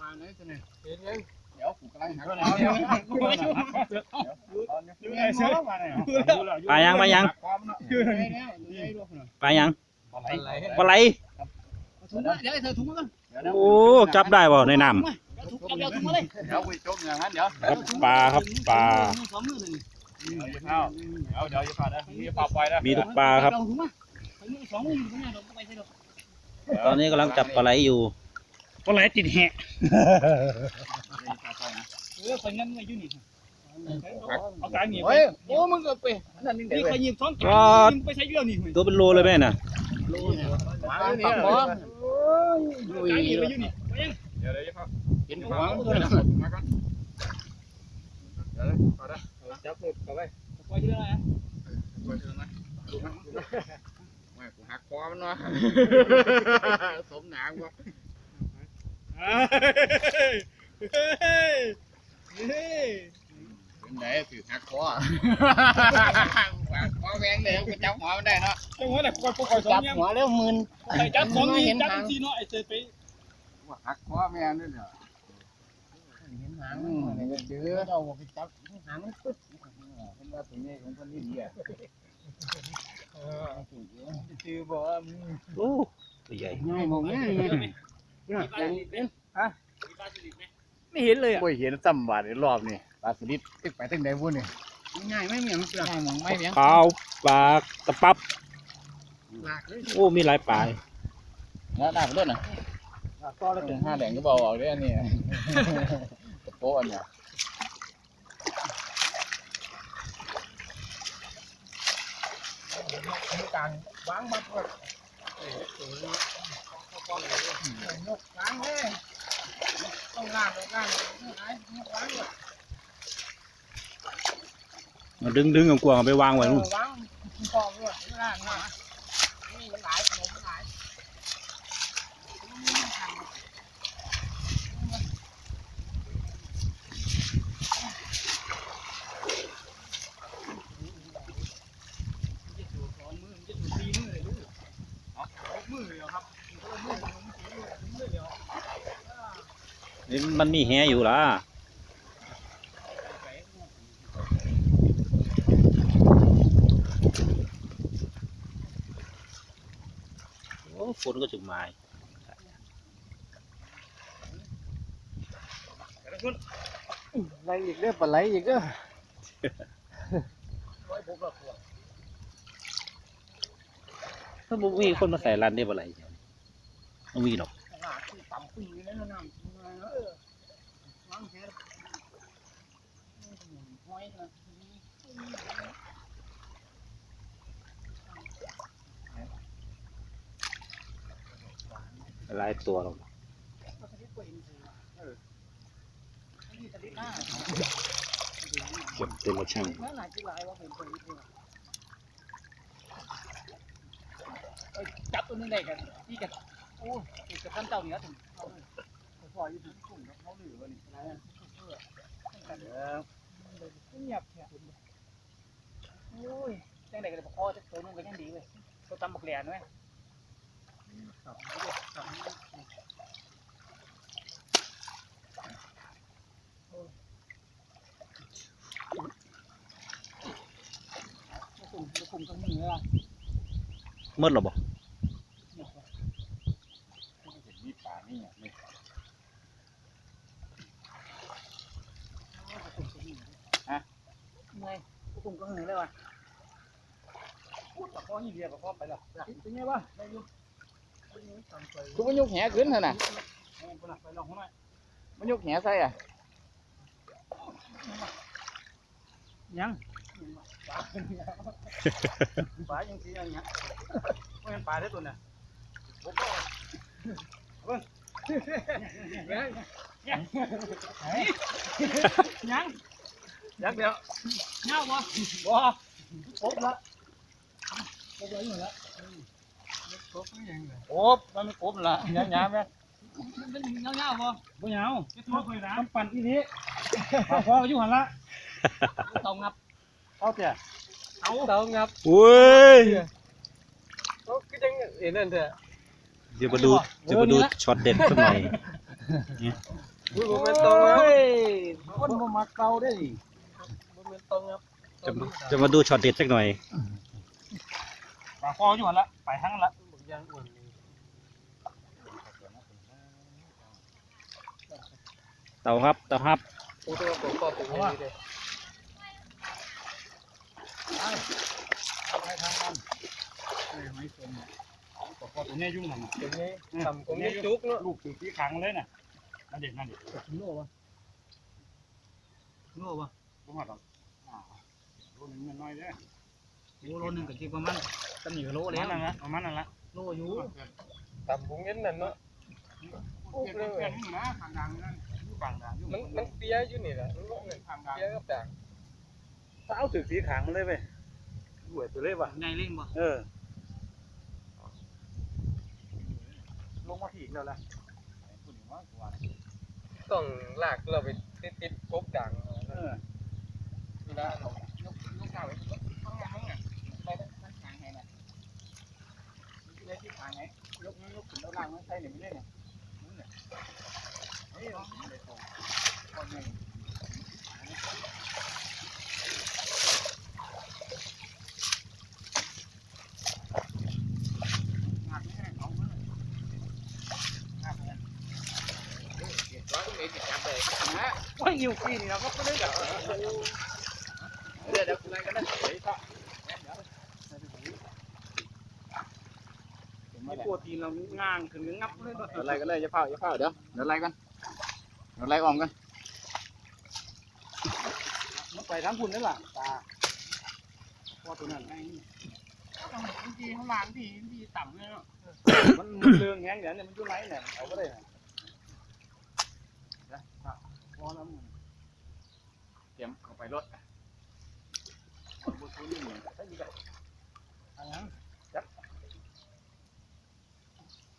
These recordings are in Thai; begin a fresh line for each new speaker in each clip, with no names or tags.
มาไหนตัวนี้
เห็นยัง
เดี๋ยวกูกำลังหา
เดี๋ยวเดี๋ยว
อยู่ไงเสือมาเนี่ย
ปลายังปลายังปลายังปลาไหล
ถุงมาเดี๋ยวเธอถุงมาก่อน
โอ้จับได้บ่ในน้
เดี๋ยวถุงเอาเดี๋ยวถุงมาเลย
เดี๋ยวกูจมอย่างนั้นเดี๋ยวำ
ครับปลาครับปลา
สองมือหนึ่ง
เดี๋ยวจะเข้าเดี๋ยวเดี๋ยวจะเข้านะมีปลาปล่อยนะ
มีทุกปลาครับ
เอถุงมาสองมืออยู่ตรงนี้เราไปใส่ดอก
ตอนนี้กำลังจับปลาไหลอยู่
ปลาไหลติดแหะ
เออไปงั้นไม่ยุ่นี่
เอากลางหนีบ
โอ้ยโอ้มึงก็ไปนั่นนี่เดี๋
นี่
ยว
ไปยิงสอง
ก็
ยิงไปใช้เรื่องนี่
ตัวเป็นโลเลยแม่น่ะ
มาเนี่ย
กลางหนีไปยุ่นี่
เดี๋ยวเดี๋ยวจะเข้ากินหัวมาก่อนเดี๋ยวเข้าได้จับมือเข้าไป
ปล่อยที่ไหน
ไปเถอะนะไม่กูหักคอมันวะสมหนางวะ เป็นไหนถือหักคอคอแหวงเลยกูจับหัวมันได้เนาะ
จังหวะไหนปล่อยปล่อยสอง
จับหัวแล้วมึน
จับสองนี่จับสี่เนาะไอ้เจไป
หักคอแม่นี่เนี่ยเห็นหางมันก็เจอเอาไปจับหางมันปึ๊ดเป็นว่าตัวนี้ของคนนี้ดีอะจือบอกว่า
โอ้ตัวใหญ่
ง่ายมองง่าย เลย
ไม่เห็นเลยอะ
โอ้ยเห็นซ้ำบาทในรอบนี่ปลาสลิดตึกไปตึกไหนวุ้นนี่ง่ายไม่เหมียงง่ายมองไม่เหมียง
ขาวปลาตะปับ
หลากเลย
โอ้มีหลายปลา
แล้วได้ไปด้วยนะก็แล้วถึงห้าแหล่งก็บอกออกด้วยอันนี้ตะโปอันเนี่ย
กลางวางมาเปิด
ยกล้างเลยต้อ งล้างต้องเลย
มาดึงดึงกวางเอาไปวางไว้นู่น
วางกมันหลายขนมมันหลาย
นี่มันมีแหอยู่ล่ะโอ้ฝนก็จุกไม้
ไหลอีกเด้อปลาไหลอีกเด้อ
ถ้าบ่มีคนมาใส่รันได้บ่ไรไม่มีหรอก
ต่ำปีแล้วน้ำเออวางแค่ อะ
หลายตัวหรอกเก็บเต็มกระช่า
ยที่หลายว่าเป็นคนที่จับตัวนึงได้กันที่กันโอ้ติดกับท่านเจ้าเหนือถึงเอาเลยพออยู่ถึงกลุ่มเขาหรือว่านี่อะไรอะ เงียบแค่โอ้ยจังไดก็ได้บอกพ่อตัวนึงก็ยังดีเลยตัวตำบักแหลนไว้กลุ่มกลุ่มตรงนี้ละ
มืดหรอบ่
ป่านี่ไม่
เมื่อยกลุ่มก็หือเลยว่ะพูดกับพ่อยี่เดียกับพ่อ ไปละเป็นไงวะได้อยู่
มันยกแหขึ้นเถอะนะ
ไปลองหัวหน่อย
มันยกแหใส่อะ
ยังปลายังสีอย่างเงี้ยไม่เป็นปลาได้ตัวเนี่ยยังยังเดียวเงาบ่บ่ครบละ ครบแล้วอยู่แล้ว
โอ้มันไม่ครบละยังยังไหม
มันเงาเงาบ่
บ่ยาวต้องปั่นอีนี้พอพออยู่หันละ
ตองงับ
เอาเถอะ
เอาตองงับ
โอ้ย
ก็ยังเห็นนั่นเถอะ
ยดี๋ยวมาดูเดี๋ยวมาดูช็อตเด็ดสักหน่อย
อุ้ยบ่แม่นตรงครับคนบ่มักเก่าได้ดิบ่แม่นตรงครับ
จะมาจะมาดูช็อตเด็ดสักหน่อย
ปลาคออยู่หันละไปทั้งละ
ยางอ้วนนี่
เต่าครับเต่าครับ
โอ้ตัวก็ก็เป็นอย่างนี้เด้
ไปทางมันเอ้ยไม่สนปลาคอตัวนี้ยุ่งหนัง
เป็นไงทำผมนี่จุกเนาะ
ลูกถือที่ขังเลยน่ะนั่นเด็กนั่นเด็ก
โลวะโลวะ
บ่มาดอกอ่าโลนึงมันน้อยเด้อ
โลโลนึงก็ที่ประมาณ ตำหนิโล
ประ
แล้
มาณ
ว
นั้นละประมาณนั้นละ
โลอยู่
ทำผมเห็นนั่นเนาะ
เปลี่ยนเปลี่ยนนี่นะทางดังนั่นอยู่บางดังอยู่
มันมันเปียอยู่นี่แหละมันบ่แม่น
ทางดัง
เปียกับด่าง
เท้าถือสีขังเลยเว้ยรวยตัวเล็บว่ะ
ไงเล่นบ่
เออลงมาถีกแล้วล่ะ
ต้องลากเราไปติดติดกบด่าง
เออ
เวลาเรา
ยกยกเท้าไว้ข้างหลังอะไปด้านข้างไงน่ะนี่ได้ที่ข้างไง ยกยกขึ้นแล้วล่างมันใส่เนี่ยไม่เล่นเนี่ยนั่นน่ะเฮ้ยเราไม่ได้ตรงคนไง
ร้อยก็มีจับเลย
ว่ายิวกี้นี่เราก็ไม่ได้แบบ
เดี๋ยวเดี๋ยวคุณนายก็ได้
ไม่ปวดทีเรา ง่างถึงงับเลย
เดี๋ยวไล่กันเลยอย่าเผาอย่าเผาเดี๋ยวเดี๋ยวไล่กันเดี๋ยวไล่ออมกัน
มันไปทั้งคุณนั่นแหละตาพอตัวนั้นไง
ทีข้างล่างทีทีต่ำเลยเนาะ
มันเรื่องแห้งอย่างนี้มันอยู่ไหนเนี่ยเอาก็ได้พอแล้ว
เตรียมเข้าไปรถ
เอาบ่วะลากมันลงเลยอะไรมันเขากันจัง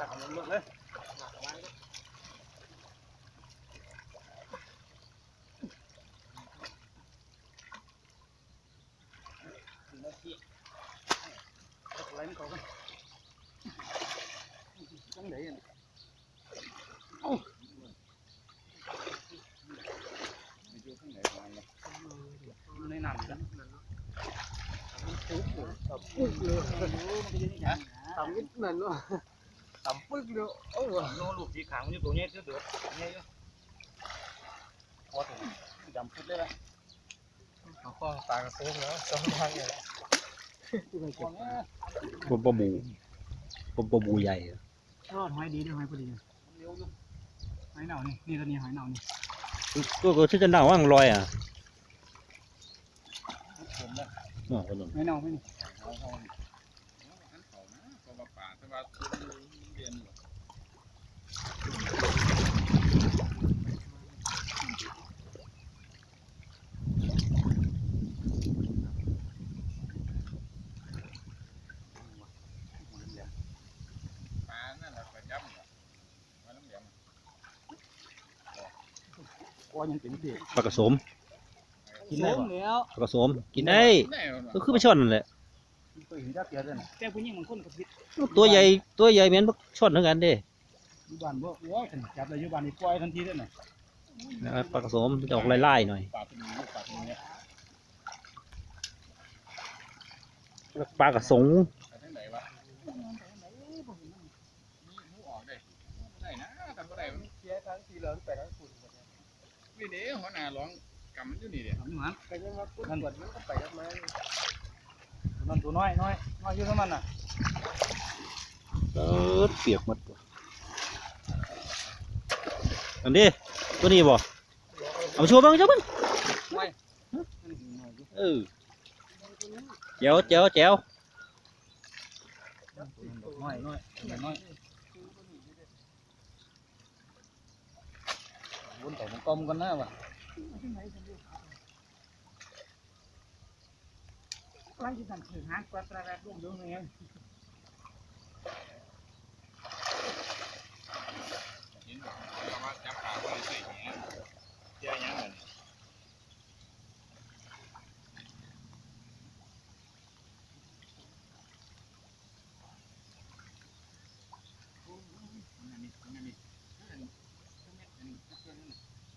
เอ้าในน้ำกัน
ต่ำนิดนั่นเนาะต่ำปึ๊ก เลยโอ้
โนลูกสีขาวอยู่ตัวนี้เดือเดือดเนี่ยพอถึงดำพุดเลยละ
เอาข้องตากระตุ้งแล้วสองทางเลย
พอเนี่ย
ปมปบูปมปบูใหญ่อะ
ทอดหอยดีด้วยหอยพอดี
เร็วอยเห
อยเน่านี่นี่ตัวนี้หอยเน่านี่
ตัวก็ชื่อจะหน่าว่างลอยอะ
ผมเลย
อ๋อคนนั้น
หอยเน่าไม่นี่
ปลานั่นแหละประจำมาน้ำเหลือง
พอยังเป็นเด็ก
ปลากระสม
กินได้ปะ
แล้ว
ปลากระสมกินได้ก็คือไม่ช่อนนั่นแหละ
เคยเห็นจักเกียร์ด้วยนะ
แต่ผู้หญิงบางคนก็ผิด
ตัวใหญ่ตัวใหญ่เหมือนพวกช่อนเหมือนกันเด้
อ ยู่บ้านบ่โอ้ยจับเลยอยู่บ้านนี่ปล่อยทันทีด้วยนะ
นะครับปลากระสมมันจะออกลายๆหน่อย
ปลาเป็นลูกปลาเป็นเนี่ย
ปลากระสง
ไปทางไหนวะมูออกได้ไหนนะทำอะไรมันเสียทั้งทีเหลืองไปทั้งฝุ่นนี่เด้หัวหน้าร้องกำมันอยู่นี่เด้
ทำหมัน
ไปยังว่าฝุ่นกดมันก็ไปกันมา
มันตัวน้อยน้อยน้อยอยู่เท่านั้นน่ะ
เออเปียกหมด อันนี้ตัวนี้บ่เอาชัวร์บ้างจ้ะมึงเออเจ้าเจ้าเจ้า
วนต่อมันกลมกันนะว่ะ
ไล่ที่สั่งถือหางกว่าตระแรกลงเยอะเลย
จับขาไว้ใส่แหนเจ้ายังเหมือน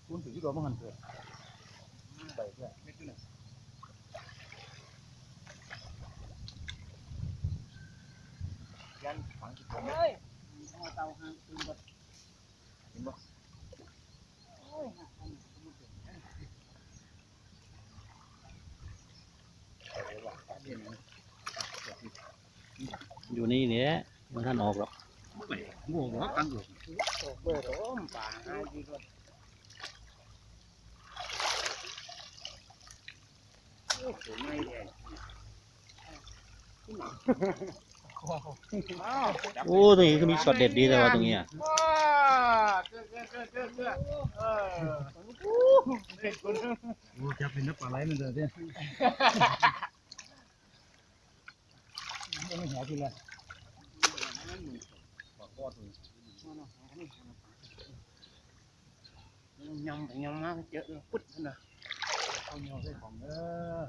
คุณถือที่ตัวมันหันเถอะไปเพื่อไม่ขึ้น
ยันฝังที่ผม
เฮ้ยเอาเตาหางปืนแบบโอ้ยหักอันนี้มันเป็น
อยู่นี่เนี่ยมันท่านออกหรอก
ง่วงหัวกันอยู่
โอ้เบอร์โอ้มป่าหาดีกว่าโอ้โหไม่แดงอ้าว
โอ้ตรงนี้ก็มีช็อตเด็ดดีแต่ว่าตรงเนี้ย
ว้าเกือเกือเกือเกือเกือเออเด็กคน
โอ้จับเป็นนักปลาไหลมันเถอะเนี่ย ไม่หาทีละปลาคอดเลย
ยำไปยำมาเจอปุ๊ดนะ
เอาเงาใส่ของเออ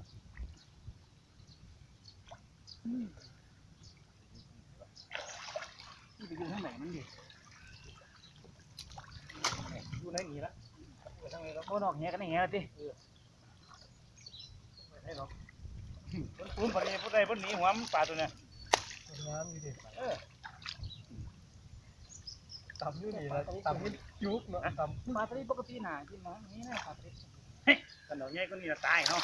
ไปอยู่ทางไหนมันดิ
อยู่ไหนนี่ละ
โอ้ดอกแหกันแหดิ
ปุ้นปนี้ผู้ใดผู้หนีหัวมันป่าตัวเนี้ย
งามดีดิต่ำอยู่นี่ละต่ำนี่ยุกเนาะต่ำ
ปลาทะเลปกติหนากินนะนี่นะปลาทะเล
กันดอกใหญ่ก็นี่ละตายเนาะ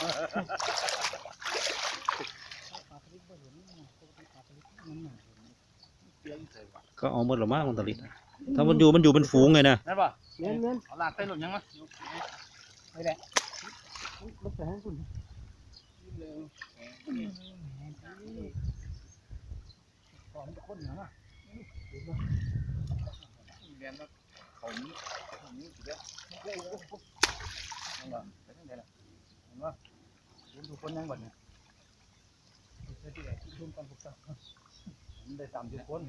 ก็เอา
หมดหรอมั้งมันตลิดถ้ามันอยู่มันอยู่เป็นฝูงไงนะ
นั่นป่ะ
เงี้ยเงี้ย
เอาลากใส่หลุมยังมั้ย
ไปแหละลูกแสงคุณ ก่อนจะคนเหรอ
เรียนแล้วเขานี้เขานี้สุดยอดนั่นป่ะไปทางไหนล่ะเห็นป่ะเห็นดูคนยังบ่เนี่ย
ที่ไหนที่ร่วมกันพวกเจ้า
มันได้สามสิบคน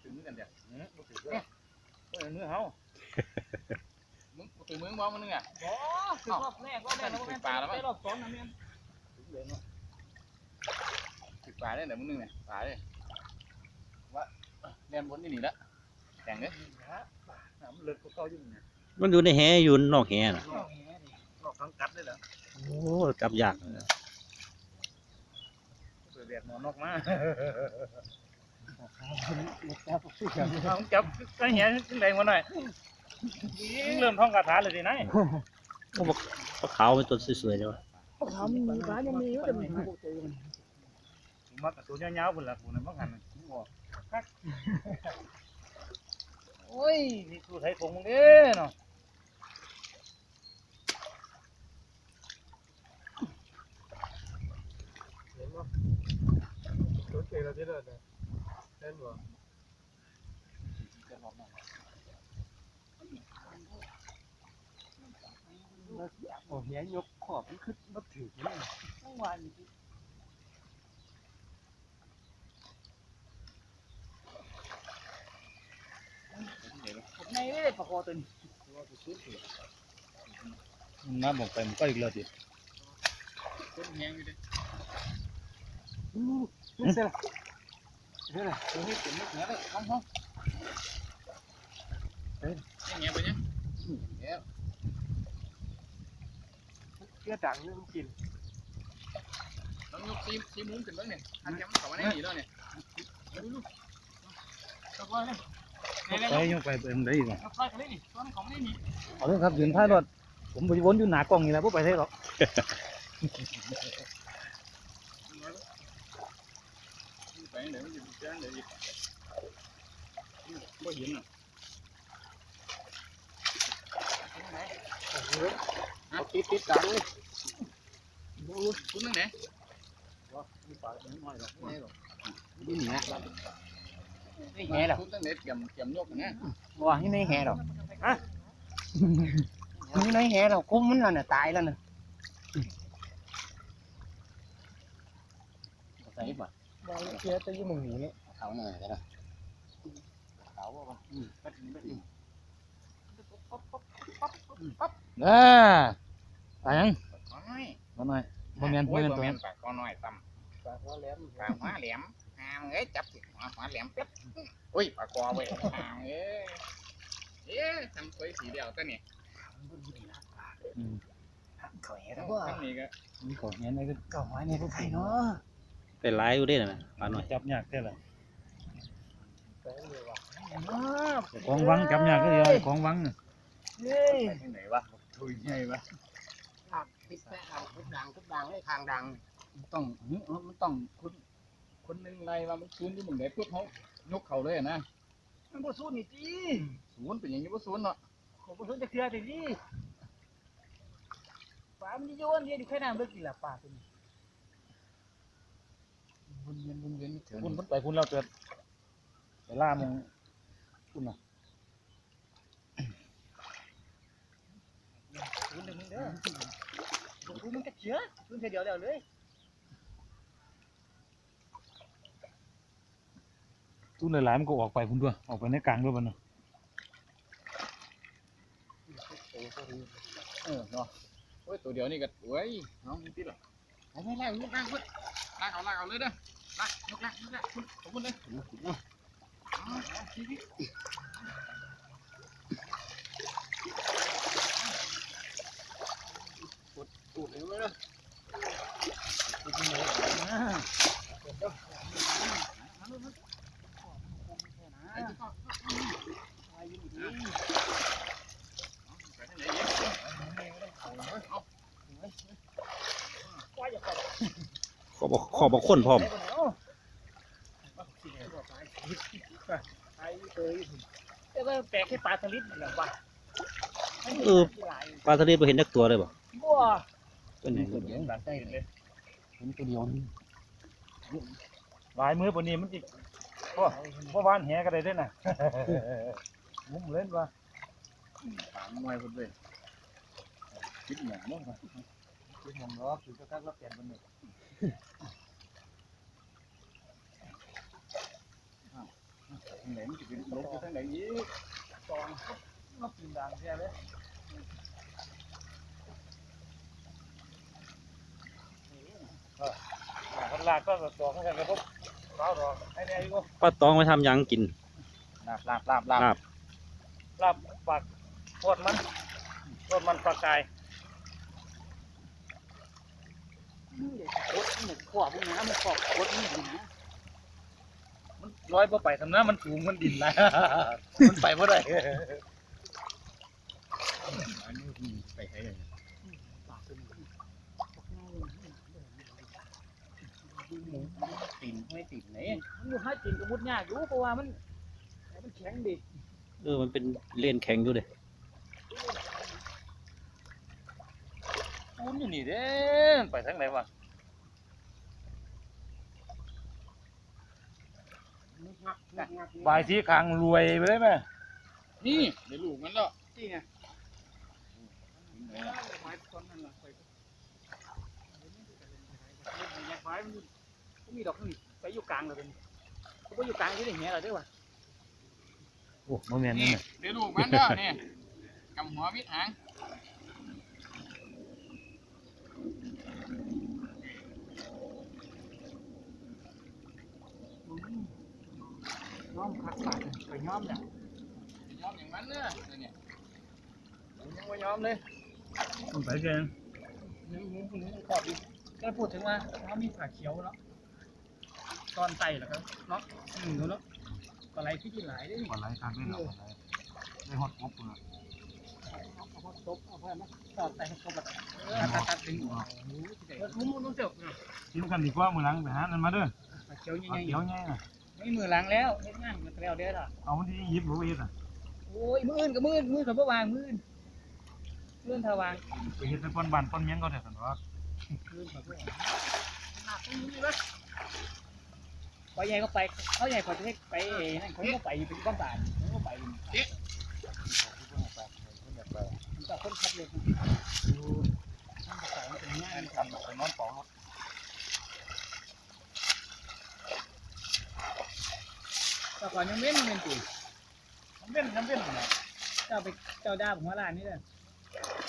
ถึงกันเดี๋ยว เนื้อบ่ถือด้วยเออเนื้อเฮามึงบ่ถือมึงบ่มึงนึงอะ
อ๋อคือรอบแรกรอบแรกแล้วแม่นรอบสองนะแม่น
ถือปลาได้เดี๋ยวมึงนึงเนี่ยปลาเลยว่าเรียนบนนี่หนีละแต่งเด้อน้ำเลิกพวกเขาอยู่เนี่ย
มันอยู่ในแหอยู่นอกแหน่ะ
นอกทั้งกัดเลยเหรอ
โอ้จับยากเลย
เสือแดดนอนนอกมา
จับสิครับ
เอาจับก็เหี้ยขึ้นแรงมาหน่อยเริ่มท่องคาถาเลยสินาย
ปลาขาวเป็นตัวสวยๆเลยวะ
เขามีปลายังมีอยู่แต่มันหาเจอมัน
มักกระสุนยาวๆพุ่นล่ะพุ่นน่ะมักหันน่ะคักโอ้ยนี่คือไทยคงมึงเด้เนาะ
เห็นป่ะรถเก๋เราที่เดินเนี่ย เล่นบ่โอ้เฮียยกขอบมันขึ้นมาถือนี่
ทั้งวันในนี่เลยปลาคอตัวนี้
น้ำบอกไปมันก็อีกแล้วดิ
ต้นแหงอยู่ดิ นี่เสร็จละเสร็จละ
ตัวนี้เป็นนกเหนือเลยห้องห้องเฮ้ยเงี้ยไปเนี่ยเงี้ย
เชื่อดังนี่มันกิน
ต้องยกซีซีมุ้งขึ้นบ้างเนี่ยอันนี้มันเข้ามาในนี่แล้วเนี่ยดูดู
ปลาคอเลย
ไปยกไปเป็นได้
อเลยนี่ตัวนี้ของนี่นี่
เอาเลยครับยืนท้ายรถผมไปวนอยู่หนากล้องนี่แหละพวกไปได้หรอกไปไหน ไม่อยู่แจ้งเลยไม่เห็นอะ
เอาติดติดกันเลย
คุณนั่งไหน
มีปลาหน่อย หรอกไม่หรอก
นี่นี่นะ
นี่แห่หรอ
คุณตั้งไหนเตรียมเตรียมยกนะ
ว่าที่นี่แห่หรอฮะนี่นี่แห่หรอคุ้มมันแล้วน่ะตายแล้วน่ะ
ใส่บ่
ว่าเชื่อตัวยี่มึงหนีเนี่ย
เขาหน่อยก็ได้
เขาว่า
อ่าอะไรยัง
น้อย
มาหน่อยบ่แม่นบ่
โอ้ย
แม่น
บ่
ตัว
แม่
นั้น
นปากคอน้อยต่ำ
ปลาหัวแหลม
ปากหัวแหลมหามเอ้ยจับสิหัวหัวแหลมเป๊บอุ้ยปากคอเว้ยหามเอ้ยเอ๊ะทำสวยสีเดียวตัวนี้
อืม
เขาแห่
ทั้
แล้ว
ง
ว่า
นี้ก็
มันก็เห็นไว้ก็
เก่าไว้ในพวกไทยเนาะ
แต่หลายอยู่เด้น่ะปลาหน่อย
จับยากแค่ละ
ไปเลยว่ะ
ของวังจับยากก็เดียวของวังน่ะ
เฮ้ย
ไปที่ไหนวะถุยไงวะ
ขับติดแปะเอาทุบดังทุบดังให้ทางดัง
ต้องหึมันต้องคนคนหนึ่งไรว่ามันซูนที่มึงไหนปุ๊บเขายกเข่าเลยอะนะ
มันบ่สู้นี่จี
ศูนย์เป็นอย่างนี้ว่าศูนย์เนาะ
ผมบ่สู้จะเคลียร์ดิจีปลามันโยนเดียวดิแค่น้ำเลิกกินละปลาตัวนี้
วนเวียนวนเวียนนี่เถอะ
คุณไปคุณเราเกิดไปล่ามงคุณน่ะ
คุณเด้อมึงเด้อผมกูมันก็เชื่อคุณเดียวเดียวเลย
ตุ้นหลายๆมันก็ออกไปคุณด้วยออกไปในกลางด้วยมันน่ะ
เออเนาะโอ้ยตัวเดียวนี่ก็โอ้ยน้องมึงติดเหรอเอาไม่ไล่ลูกล่างเพื่อนลากเอาลากเอาเลยเด้อ ลากยกลากยกลากคุณขอบคุณเลยอาเอชีวิต
ตูดเลยนะ
ไอ้ที่พ่อไปทางไหนอีก
ขอบอกขอบอกคนพร้อม
แต่ว่าแปลกแค่ปลาสลิดนี่แหละว่ะ
เออ ปลาทะเลบ่เห็นจักตัวเลยบ่
บัว
ตัวไหนก็บ่
หลังใจเลย
เห็นตัวเดียวนี่
หลายมือปนี้มันจิพ่อพ่อวานแหก็ได้ด้วยน่ะงุ้มเล่นว่า
ปากมวยคนเลยคิดหมองมั้ง
คือมองล้อคือก็คักแล้วเปลี่ยนมันนี่
ทาง ไหนมันจะเป็นลบอยู่ทางไหนอีก
ตอนมาปีนดังแค่เลย
คนลากก็ดอกเหมือนกันกระทบเท้าดอกให้แน่อยู่
ปลาตองไปทำหยังกิน
ลาบลาบลาบลาบ
ลาบ
ลาบปากโคตรมันโคตรมันปลากาย
นี่เดี๋ยวโคตรนี่ขวบมึงนะมันขอบโคตรนี่นะ
มันร้อยพอไปทำน้ามันสูงมันดินแล้วมันไปเมื่อไร
อันนี้มีไปให้เลย
ติ่นไม่ติ่นไหนมันอยู่ให้ติ่นกระมุดยากอยู่เพราะว่ามันมันแข็งดิ
เออมันเป็นเลนแข็งอยู่เด้
ปูนอยู่นี่เด้ไปทางไหนวะ บายที่คางรวยไปได้ไหม
นี่เดี๋ยวลูกมันแล้ว
นี่ไง
ไหนล่ะ
ไม้ต้นนั่นล่ะไปไม้มันก็มีดอกนี่ไปอยู่กลางเลยเป็นเขาไปอยู่กลางที่ไหนเงี้ยเราด้วยวะ
โอ้โมเมนต์
นี่
นี่
เดี๋ยวลูกมันเด้อเนี่ยกำหัววิทย์หาง
ย้อมคักปากไปย้อมเนี่ย
ยอมอย่างนั้นเนอะเนี่ย
ยังไม่ย้อมเลย
มันไปแกง
นี่นี่นี่ขอบดิก็พูดถึงว่าเขามีผ่าเขียวเนาะตอนไตแล้วก็เนาะอืมเนาะอะไรที่ที่หลายได้
ปลาไหลคางได้หรอปลาไหลได้ฮอตป๊อปเลย
เอาพอตบเอาพอมาตอนไตให้เขาแบบตัดตัดถึงหัวมุ้งมุ้งต้องเจ็บ
กินกันดีกว่ามือหลังไปหานั่นมาเด้อ
ผ่าเขียว
ปลา
ยังไง
เขียวไงน่
ไม่มือหลังแล้วเฮ็ดงานมันแล้วเด้อล่ะ
เอามันที่ยิบรู้ยิบอะ
โอ้ยมืออื่นกับมืออื่นมือกับเมื่อวานมืออื่นมืเรื่องทวาง
ไปเฮ็ดเป็นปนบ้านปนเมียงเขาได้ซั่นว่า
ไปใหญ่ก็ไปเขาใหญ่กว่าจะให้ไปนั่นเขาก็ไปเป็นก้อนตาเขาก็ไปมันก็คนขับเลยมันก็ใส่มันเป็นง่าย
ทำไปนอนเป่ารถ
แต่ก่อนยังเว้นเงินตี
มันเป็นมันเป็นน่ะ
เจ้าไปเจ้าด้าผมว่าร้านนี้เลย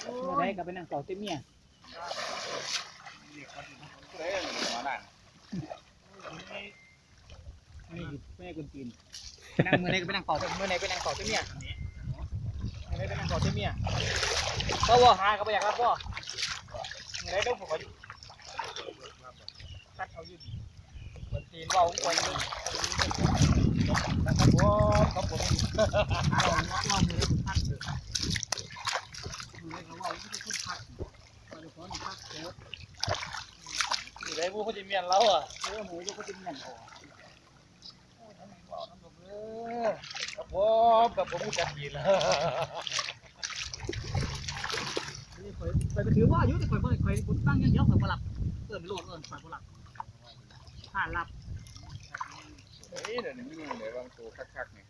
เมื่อไรก็ไปนั่งเก่าเต็มเมีย
เฮ้ยมาด้าน
นี่ไม่ให้คนจีนนั่งเมื่อไรก็ไปนั่งเก่าเต็มเมื่อไรไปนั่งเก่าเต็มเมียเมื่อไรไปนั่งเก่าเต็มเมียก็ว่าหาก็ไปอยากรับว่าเมื่อไรต้องผมก็ตัดเอา อยู่คนจีนว่าผมคนนึง
ครับผมครับผม
เอาเอามือพักเถอะมือเขาว่าไม่ได้คุณพักเราจะขอหนึ่งพักโคตร
อยู่ได้ผู้เขาจะเมียนเราอะ
เออหมูจะก็จะมีเงินออก
ครับผมครับผมรู้จักดีแล้ว
คอยคอยไปถือว่าอยู่แต่คอยบ่คอยคุณตั้งยังเยอะคอยบ่หลับเอิ้นไปโหลดเอิ้นคอยบ่หลับ ผ่านหลับ
เฮ้ยเดี๋ยวนี้มีเดี๋ยวบางตัวคักๆนี่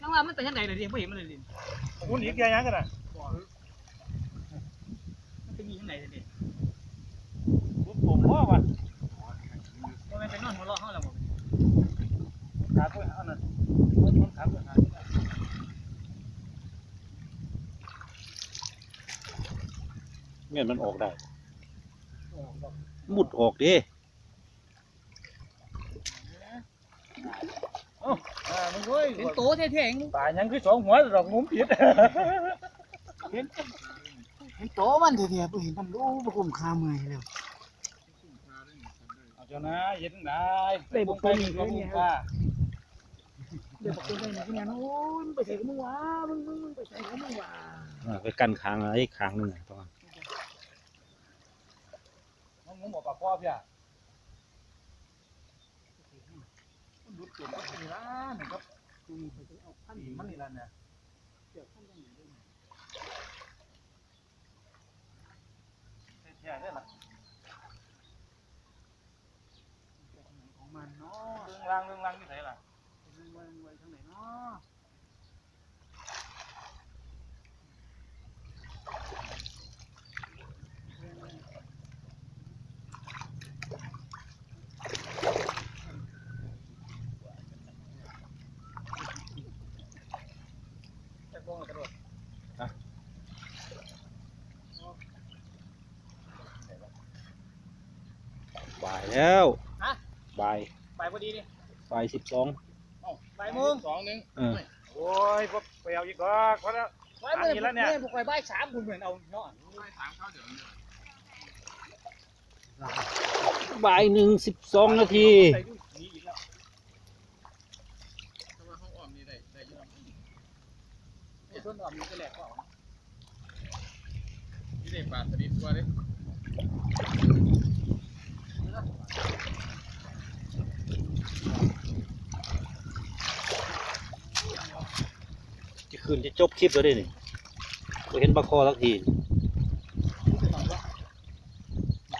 นั่งว่ามันไปทางไหนเลยดิไม่เห็นมันเลยดิ
คุณอีกอย่างกันน่ะ
มันไปมีทางไหนเลยดิ
ผมผมว่าว่า
มันไปนอนหัวเราะห้องแล้วบ่
ขาตัวเอานั่นมันขาตัวหา
เงี้ยมันออกได้มุดออกดิ
อ่า มึงเว้ย
เป็นโตแท้ๆเอง
ป่ายังคือสองหัวดอกงุ้มผิด
เป็นโตมันแท้ๆบ่เห็นมันรู้บ่คุ้มค่าเมื่อยแล้ว
เอาเจ้านะเห็นได้
ได้บอกตัวนี้
ก็
เลย
มุ
เนี่ย
กว่า
เดี๋ยวบอกตัวได้นี่เนี่ยโอ้ยมึงไปใส่กับมึงวะมึงมึงมึงไปใส่กับมึงวะ
อ่าไปกันค้างอะไรอีกค้างหนึงอะต้อง
มันงุ้มบอกปากคอพี่อะ มันดุดเกินก็มีร้านครับ
กูมีไปเอาพัน
มันนี่ร้านเนี่ย
เดี๋ยวพันยังอยู่ด้วย
แท้ๆได้ล่ะ
ของมันเนาะ
เรื่องรางเรื่องรางนี่ไสล่ะ
มันไว้ไว้ทางไหนเนาะ
จะโกงกระโดด
บ่ายแล้ว
ฮะ
บ่าย
ไปพอดีดิ
บ่ายสิบสอง
บ่ายโมง
สองหนึง
เออ
โอ้ยพวกไปเอาอีกดอกเพราะแล้ว
บ่ายโมง
อันนี้แล้วเนี่ย
พวกไปบ่ายสามคุณเหมือนเอาเนาะ
ไม่ถามเขาเดี๋ยวนี้
บ่ายหนึ่งสิบสองนาที
ใส่ดูนี่อีกแล้ว
เพราะว่าเขาอ้อมนี่ได้ได้อยุ่ง
ไอ้ต้นดอกมีก็แหลกก็
ที่ได้ปลาสลิดกว่าเด้
จะคืนจะจบคลิปแล้วเด้นี่ไปเห็นปลาคอสักที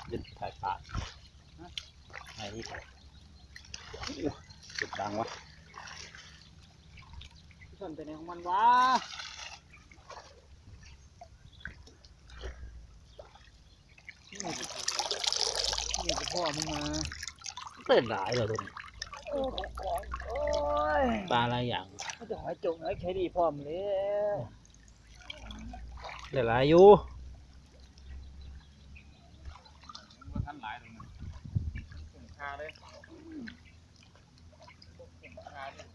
เด็ดถ่ายปากไอ้นี่ไปจุดดังวะ
ส่วนไปไหนของมันวะนี่ไง นี่ไงพ่อมึงมา
เต้นหลายเลยตัวนี้
โอ้โอ้ย
ปลาอะไรอย่าง
มันจะหอยจงหอยใช้ดีพร้อมเลย
หลายๆอยู่
ว่าท่านหลายเลยนะคุ้มค่าเลยคุ้มค่าเลย